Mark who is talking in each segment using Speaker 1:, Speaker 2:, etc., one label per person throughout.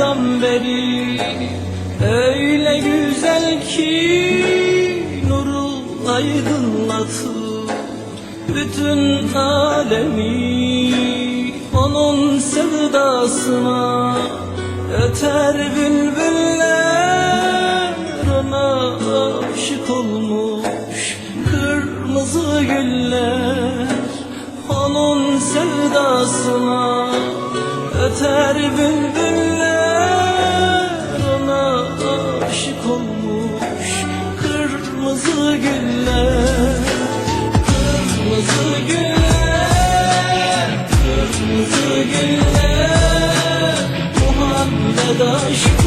Speaker 1: peygamberi Öyle güzel ki nuru aydınlatır Bütün alemi onun sevdasına Öter bülbüller ona aşık olmuş Kırmızı güller onun sevdasına Öter bülbüller kırmızı güller kırmızı güller kırmızı güller. Muhammed aşkına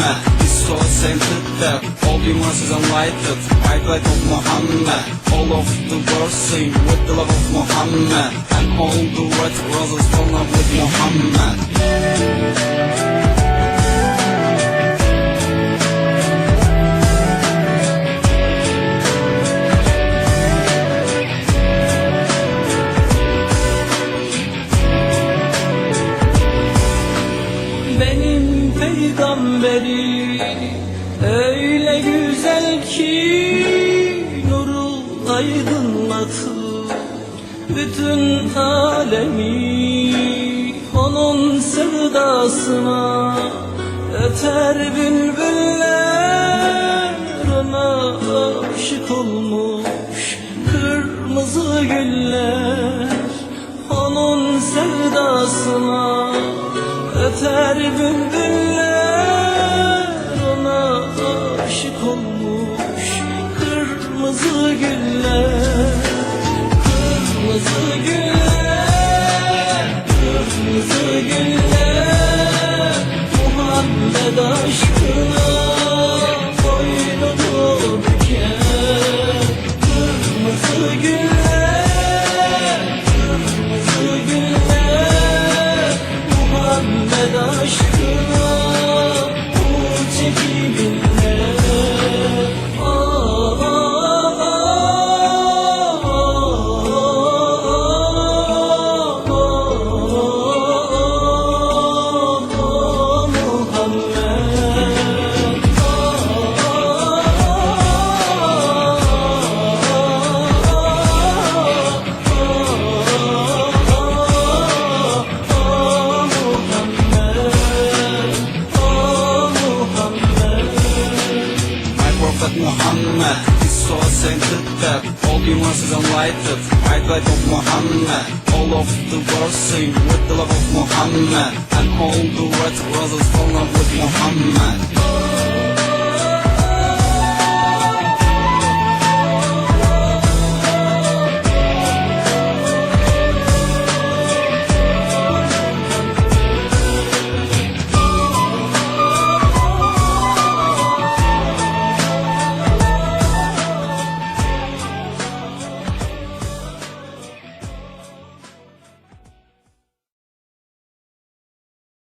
Speaker 2: Muhammad is so sainted that all universe is enlightened. White light of Muhammad, all of the world sing with the love of Muhammad, and all the white roses fall in love with Muhammad.
Speaker 1: Ki nuru aydınlatır bütün alemi onun sevdasına öter bülbüller ona aşık olmuş kırmızı güller. Onun sevdasına öter bülbüller ona aşık olmuş kırmızı güller kırmızı güller kırmızı güller
Speaker 2: universe is enlightened. White light of Muhammad, all of the world sing with the love of Muhammad, and all the white roses fall in love with Muhammad.